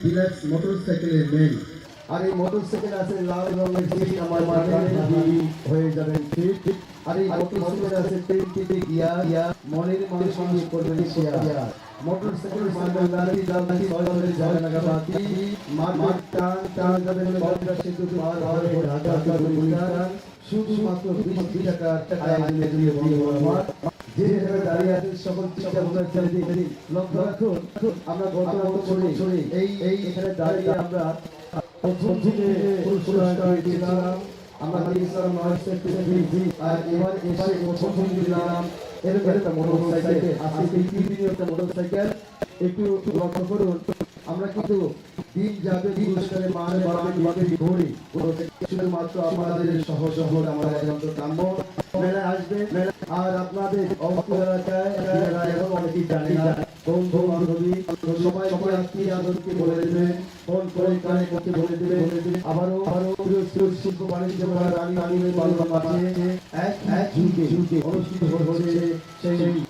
Deluxe মোটরসাইকেলের main আর এই motorcycle আছে লাল রঙের সিট আমার মাথায় হয়ে যাবেন ফিট আর এই মোটরসাইকেল আছে টেন্টিতে গিয়া গিয়া মনের মনের সঙ্গে করবেন শেয়ার মোটরসাইকেল মানবেন গাড়ি গাড়ি ছয় যাবে না বাতি মার মার টান টান যাবে সেতু হাজার কিলোমিটার শুধুমাত্র বিশ টাকা টাকা দিলে দিয়ে বন্ধু আমার যে জায়গায় দাঁড়িয়ে আছেন সকল চিন্তা ছেড়ে দিন লক্ষ্য রাখুন আমরা গত বছরে এই এই এখানে দাঁড়িয়ে আমরা প্রথম থেকে পুরস্কার পেয়েছিলাম। আমরা দিয়েছিলাম নয়শো পৃথিবী আর এবার এসে প্রথম দিলাম। এরকম একটা মোটরসাইকেল আজকে এই একটা মোটরসাইকেল। একটু লক্ষ্য করুন আমরা কিন্তু দিন যাবে পুরস্কারে মান বাড়বে বাড়বে ঘড়ি শুধুমাত্র আপনাদের সহযোগিতা আমাদের একান্ত কাম্য। মেলায় আসবে, আর আপনাদের অবস্থা এলাকায় এবং অনেকেই জানে না। বন্ধু, বান্ধবী, সবাই সবাই আত্মীয় আদরকে বলে দেবে, ফোন করে কানে করতে বলে দেবে আবারও আবারও প্রিয় প্রিয় শিল্প বাণিজ্য মেলা রানী রানীর বাংলা মাঠে এক এক ঝুঁকে ঝুঁকে অনুষ্ঠিত হচ্ছে সেই মেলা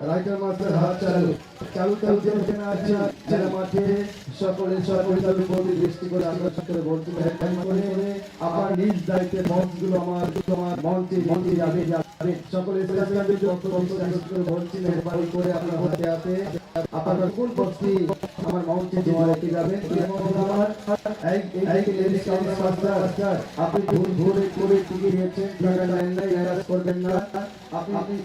রাইটার মাস্টার হাত চালু। চালু চালু যে এখানে আছে, যারা মাঠে সকলে সকলে চালু বন্দি দৃষ্টি করে আমরা সকলে হ্যাঁ করে আমার নিজ দায়িত্বে মঞ্চগুলো আমার আমার মঞ্চে মঞ্চে যাবে যাবে। সকলে বলছি মেহরবানি করে আপনার হাতে হাতে আপনার কোন বস্তি আমার মঞ্চে জমা রেখে লেডিস আপনি ভুল ভুল করে টিকে দিয়েছেন। করবেন না। আপনি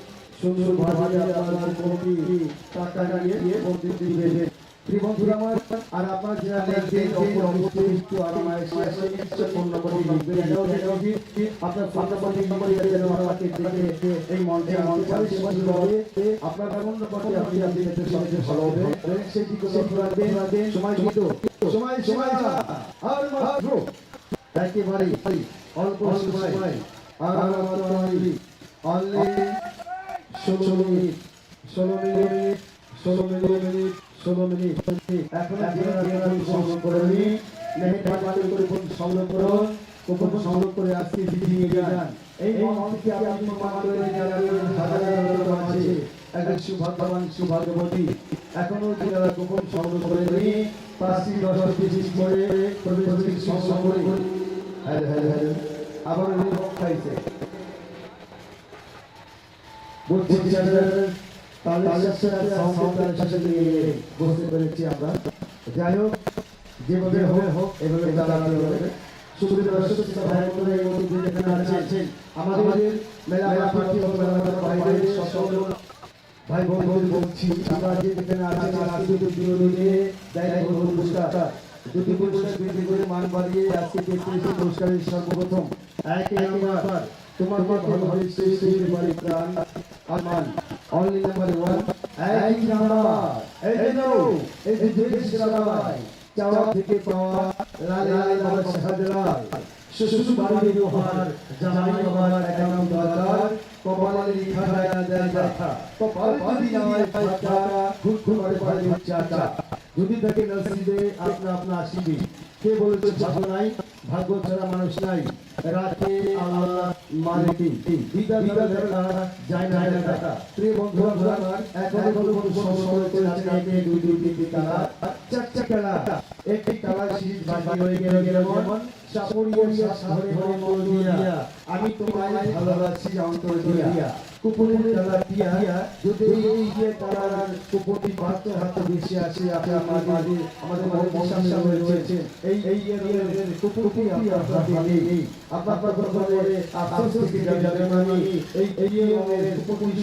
আপনি সুন্দর ভাবে আপনার কমিটি টাকা নিয়ে দিয়ে ভর্তি দিবেন প্রিয় বন্ধুরা আমার আর আপনার যারা লিখবেন অপর অবশ্যই একটু আরামায় শেষে নিশ্চয় ফোন নম্বর লিখবেন। আপনার ফোন নম্বর নম্বর যেন আমাকে দেখে এই মঞ্চে মঞ্চে সুন্দরভাবে আপনার ফোন নম্বরটি আপনি আপনি দিতে সবচেয়ে ভালো হবে সেই দিকে রাখবেন। সময় কিন্তু সময় সময় আর মাত্র একেবারে অল্প সময়। আর অনলি ষোলো মিনিট ষোলো মিনিট ষোলো মিনিট ষোলো মিনিট এখন সংগ্রহ করে করে ফোন সংগ্রহ করুন কোপন সংগ্রহ করে আজকে নিয়ে যান এই মঞ্চকে আপনি প্রমাণ করে আছে একজন সুভাগ্যবান সুভাগ্যবতী এখনও যারা গোপন সংগ্রহ করে নিয়ে পাঁচটি দশ পঁচিশ করে প্রবেশ সংগ্রহ করে হ্যালো হ্যালো হ্যালো আবার খাইছে বুঝছি বুঝতে পেরেছি আমরা। যাই হোক যেভাবে হবে হোক এভাবে চালাতে হবে। আমাদের মেলা পার্টি ও মেলা বাইরে সকল ভাই বোন বলছি আমরা যে যেখানে আছেন আজকে তো বিনোদনে দেয় পুরস্কার দুটি পুরস্কার বৃদ্ধি করে মান বাড়িয়ে আজকে পুরস্কারের সর্বপ্রথম। এক নাম্বার। তোমার ভালোভাবে সেই সেই বাড়ি প্রাণ। আমান। অনলি নাম্বার ওয়ান এক নাম্বার এই যে নাও এই যে দেশ রামাই চাওয়া থেকে পাওয়া লাল লাল বাবা শাহজালাল শ্বশুর বাড়ির উপহার, জামাই কপালে লেখা যায় কপাল খুব খুব করে পারে যদি থাকে নসিবে আপনা আপনা আসিবে কে বলেছে ভাগ্য নাই ভাগ্য ছাড়া মানুষ নাই রাতে যায় বন্ধুরা দুই তালা একটি হয়ে মন দিয়া আমি তোমায় ভালোবাসি অন্তর দিয়া কুকুরের তালা দিয়া যদি এই যে তালার কুকুরটি বাহাত্তর হাত বেশি আসে আপনি আমার মাঝে আমাদের মন রয়েছে এই এই এর আপনার হাতে নেই আপনার করে মানে এই এই এর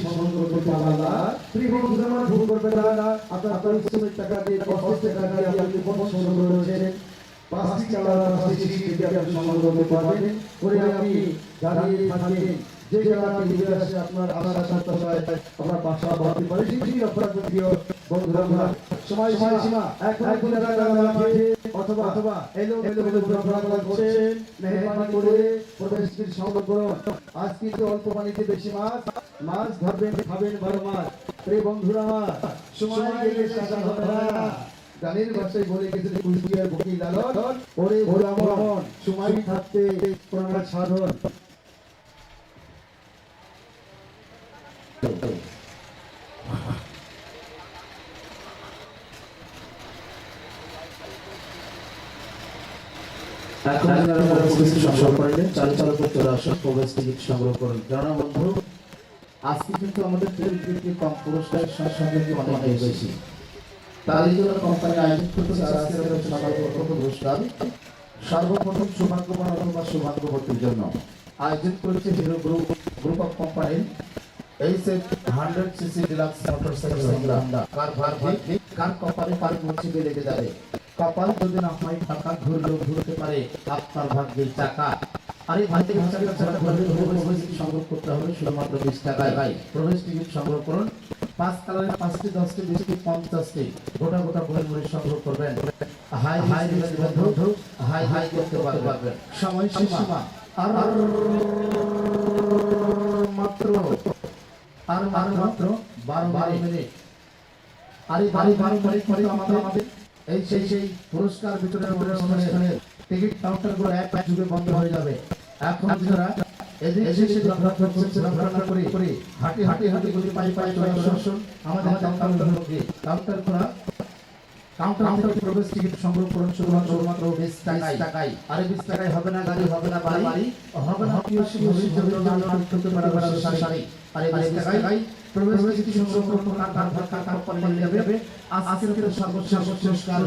সংগ্রহ করতে পারলা প্রিয় বন্ধুরা ভুল করবে না। আপনার পরিশ্রমের টাকা দিয়ে, কষ্টের টাকা দিয়ে আপনি কোন সংগ্রহ করেছেন পাঁচটি চালার পাঁচটি সিটি আপনি সংগ্রহ করতে পারবেন করে আপনি দাঁড়িয়ে থাকেন। যে ঘুরে আসে আপনার আশা আপনার বাসা পারে সেটি আপনার প্রিয় বন্ধুরা আমরা সময় সীমা অথবা অথবা এলো এলো এলো ঘোরাফেরা করছেন মেহরবানি করে প্রবেশটির সংগ্রহ করুন আজ কিন্তু অল্প পানিতে বেশি মাছ মাছ ধরবেন খাবেন বারো মাছ। প্রিয় বন্ধুরা সময় গেলে সাজা হবে না। গানের ভাষায় বলে গেছে কুষ্টিয়ার বুকি লালন ওরে ভোলামন সময় থাকতে প্রণাম সাধন। কোম্পানি সর্বপ্রথম পুরস্কার সর্বপ্রথম সৌভাগ্যবান অথবা সৌভাগ্যবতীর জন্য আয়োজন করেছে Hero group group of company এই সেট হান্ড্রেড সিসি কার ভার কার কপালে পারে পৌঁছে লেগে যাবে। কপাল যদি না হয়, টাকা ঘুরলেও ঘুরতে পারে। আপনার ভাগ্যের টাকা। আরে ঘরে প্রবেশ টিকিট সংগ্রহ করতে হবে। শুধুমাত্র বিশ টাকায় ভাই প্রবেশ টিকিট সংগ্রহ করুন। পাঁচ কালারের পাঁচটি, দশটি, বিশটি, পঞ্চাশটি গোটা গোটা বই মুড়ি সংগ্রহ করবেন। হাই হাই হাই হাই করতে পারবেন। সময় সীমা। আর মাত্র, আর আর মাত্র বারো বারো মিনিট। আর এই বারো বারো মিনিট পরে আমাদের আমাদের এই সেই সেই পুরস্কার বিতরণের অনুষ্ঠানে টিকিট কাউন্টারগুলো এক এক যুগে বন্ধ হয়ে যাবে এখন যারা এদিক করছে করে করে হাঁটি হাঁটি হাঁটি করে পাই পাই চলে আসুন আমাদের কাউন্টার লোকে কাউন্টার খোলা কাউন্টার কাউন্টার প্রবেশ টিকিট সংগ্রহ করুন শুধুমাত্র শুধুমাত্র বিশ টাকায় টাকায় আরে বিশ টাকায় হবে না গাড়ি হবে না বাড়ি হবে না প্রবেশ কিছু সংগ্রহ করুন কার কার কার কার কার যাবে সর্বোচ্চ পুরস্কার